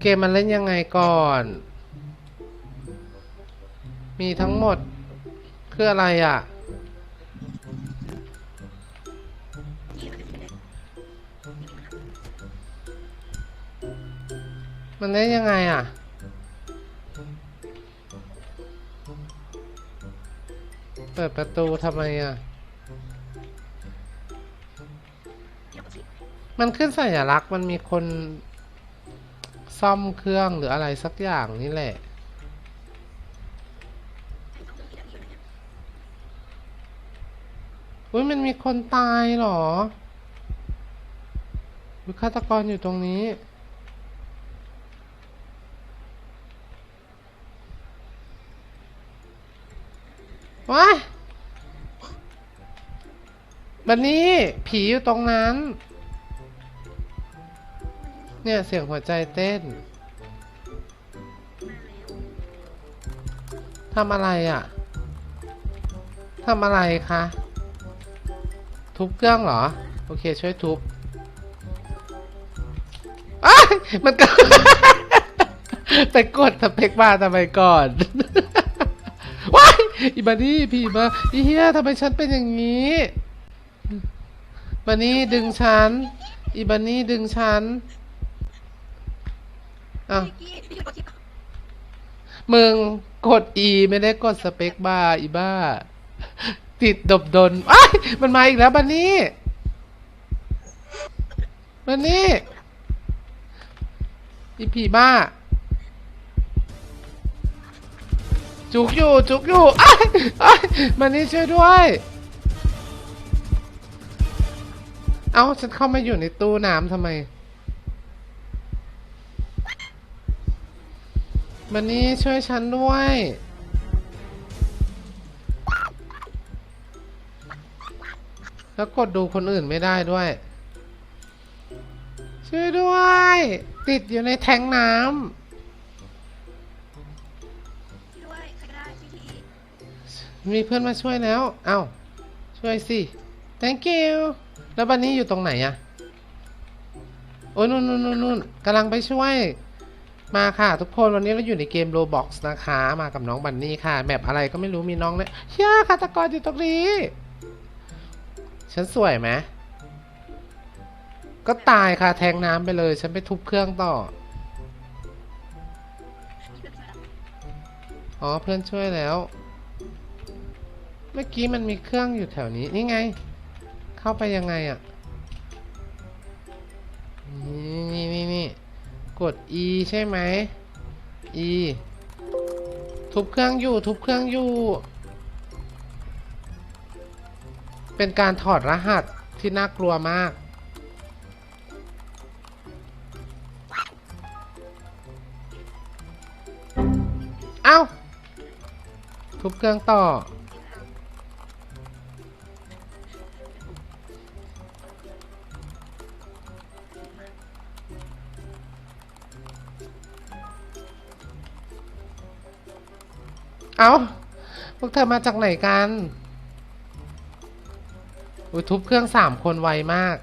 เกมมันเล่นยังไงก่อน มีทั้งหมด คืออะไรอะ มันเล่นยังไงอะเปิดประตูทำไมอะ มันขึ้นสัญลักษณ์มันมีคน ซ่อมเครื่องหรืออะไรสักอย่างนี่แหละ อุ้ยมันมีคนตายเหรออุ๊ยฆาตกรอยู่ตรงนี้ ว้าบันนี้ผีอยู่ตรงนั้น เนี่ยเสียงหัวใจเต้นทำอะไรอะทำอะไรคะ ทุบเครื่องเหรอ โอเคช่วยทุบอ้ายมันก็ไปกดสเปกมาทำไมก่อนว้ายอีบันนี่ผีมาอีเฮียทำไมฉันเป็นอย่างนี้บันนี่ดึงฉันอีบันนี่ดึงฉัน อ้าว พี่พี่กดที่มึงกด E ไม่ได้กดสเปกบาร์อีบ้า ติดดบดนอ้ายมันมาอีกแล้วบันนี่บันนี่อีผีบ้า จุกอยู่ จุกอยู่อ้ายอ้ายบันนี่ช่วยด้วย เอ้า ฉันเข้ามาอยู่ในตู้น้ำทำไม บันนี่ช่วยฉันด้วย แล้วกดดูคนอื่นไม่ได้ด้วย ช่วยด้วย ติดอยู่ในแทงน้ด้วยใครก็ได้พี่ทีำมีเพื่อนมาช่วยแล้ว เอ้า ช่วยสิ thank you แล้วบันนี่อยู่ตรงไหนอะโอ้ยนู่นนู่นนู่นนู่นกำลังไปช่วย มาค่ะทุกคนวันนี้เราอยู่ในเกม Roblox นะคะ มากับน้องบันนี่ค่ะแมปอะไรก็ไม่รู้มีน้องเลยเฮียฆาตกรอยู่ตรงนี้ ฉันสวยไหมก็ตายค่ะแทงน้ำไปเลย ฉันไปทุบเครื่องต่อ อ๋อเพื่อนช่วยแล้ว เมื่อกี้มันมีเครื่องอยู่แถวนี้ นี่ไง เข้าไปยังไงอะ่ะ นี่นี่นี่นี่ กด E ใช่ไหม E ทุบเครื่องอยู่ ทุบเครื่องอยู่ เป็นการถอดรหัสที่น่ากลัวมาก เอ้า ทุบเครื่องต่อ เอ้า พวกเธอมาจากไหนกันอุยทุบเครื่องสามคนไวมาก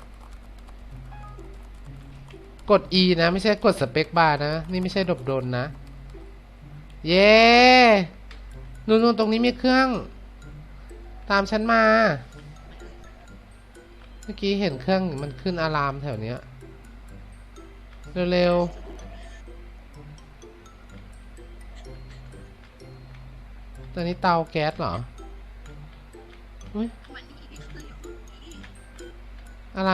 กด E นะ ไม่ใช่กดสเปคบาร์นะ นี่ไม่ใช่ดบโดนนะ เย้นู่นๆตรงนี้มีเครื่อง ตามฉันมา เมื่อกี้เห็นเครื่องมันขึ้นอะลามแถวเนี้ย เร็วๆ ตอนนี้เตาแก๊สเหรออะไร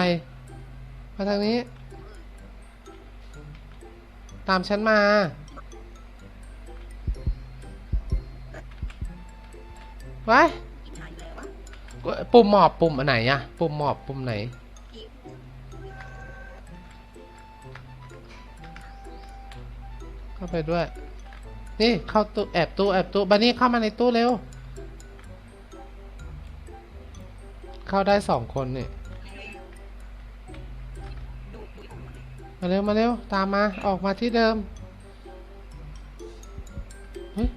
มาทางนี้ ตามฉันมา ไว้อีกหายแล้ววะปุ่มหมอบปุ่มอันไหนอะปุ่มหมอบปุ่มไหน เข้าไปด้วย นี่เข้าตู้แอบตู้แอบตู้บันนี่เข้ามาในตู้เร็ว เข้าได้สองคนนี่มาเร็วมาเร็วตามมาออกมาที่เดิมเฮ้ย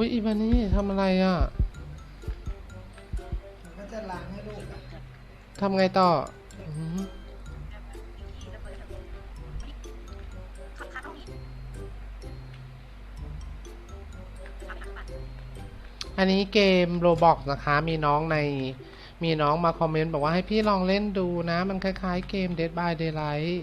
อุ้ยอีบานี่ทำอะไรอะก็จะล้างให้ลูกอะทำไงต่ออืมพิธีระเบิดระเบิดขับขาต้องมีขับไปขับไปอันนี้เกมโรบอกนะคะ มีน้องใน มีน้องมาคอมเมนต์บอกว่าให้พี่ลองเล่นดูนะ มันคล้ายๆเกม Dead by Daylight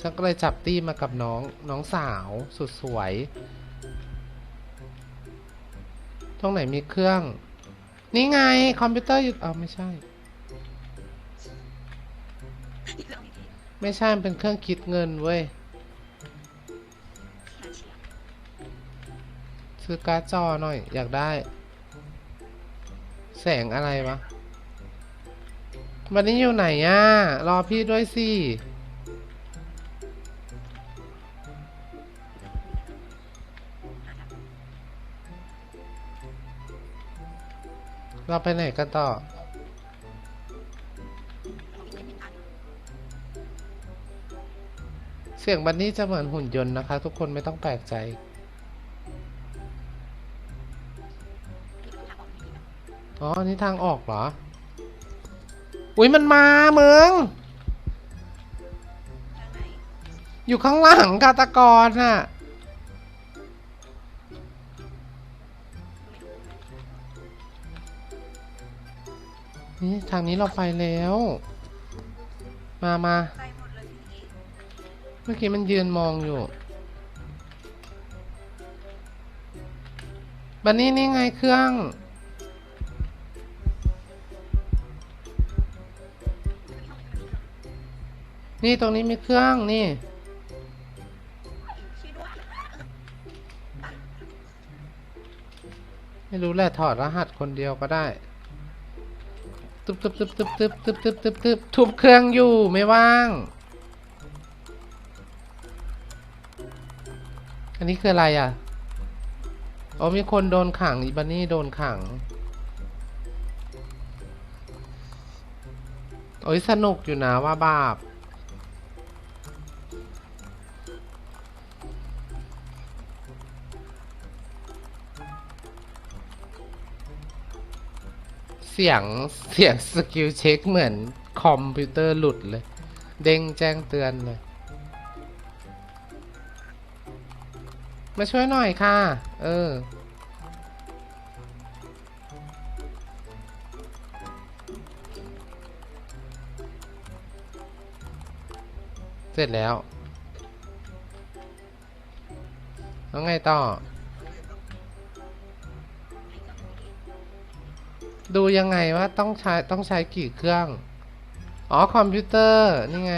ฉันก็เลยจับตี้มากับน้องน้องสาวสุดสวย ตรงไหนมีเครื่อง นี่ไง คอมพิวเตอร์อยู่เอาไม่ใช่ ไม่ใช่มันเป็นเครื่องคิดเงินเว้ย ซื้อการ์ดจอหน่อย อยากได้ แสงอะไรวะวันนี้อยู่ไหนอะ รอพี่ด้วยสิ เราไปไหนกันต่อ เสียงบันนี่จะเหมือนหุ่นยนต์นะคะ ทุกคนไม่ต้องแปลกใจ อ๋อนนี้ทางออกเหรอ อุ้ยมันมาเมืองอยู่ข้างหลังกาตกรน่ะ นี่ทางนี้เราไปแล้ว มามาไปหมดเลยพิธีเมื่อกี้มันยืนมองอยู่ บันนี่นี่ไงเครื่อง นี่ตรงนี้มีเครื่องนี่ช่วยด้วยไม่รู้แหละถอดรหัสคนเดียวก็ได้ ตึบตึบตึบตึบตึบตึบตึบตึบตึบทุบเครื่องอยู่ไม่ว่าง อันนี้คืออะไรอะอ๋อมีคนโดนขังอีบันนี่โดนขัง โอ้ยสนุกอยู่นะว่าบาป เสียงเสียงสกิลเช็คเหมือนคอมพิวเตอร์หลุดเลย เด้งแจ้งเตือนเลย มาช่วยหน่อยค่ะ เออ เสร็จแล้ว แล้วไงต่อ ดูยังไงว่าต้องใช้ต้องใช้กี่เครื่อง อ๋อคอมพิวเตอร์นี่ไง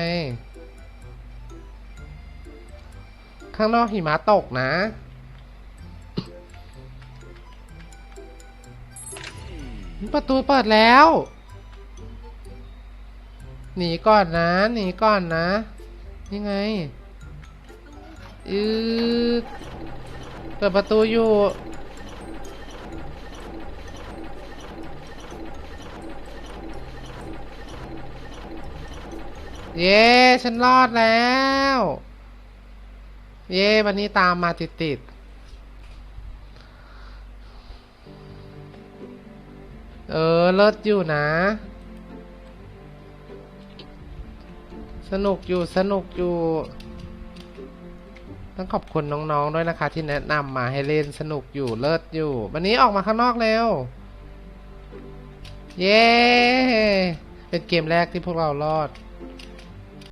ข้างนอกหิมะตกนะประตูเปิดแล้ว หนีก่อนนะ หนีก่อนนะนี่ไงอืดเปิดประตูอยู่ เย้ฉันรอดแล้ว เย้วันนี้ตามมาติดติดเออ เลิศอยู่นะ สนุกอยู่สนุกอยู่ ต้องขอบคุณน้องๆด้วยนะคะ ที่แนะนำมาให้เล่นสนุกอยู่เลิศอยู่ วันนี้ออกมาข้างนอกแล้ว เย้ เป็นเกมแรกที่พวกเรารอด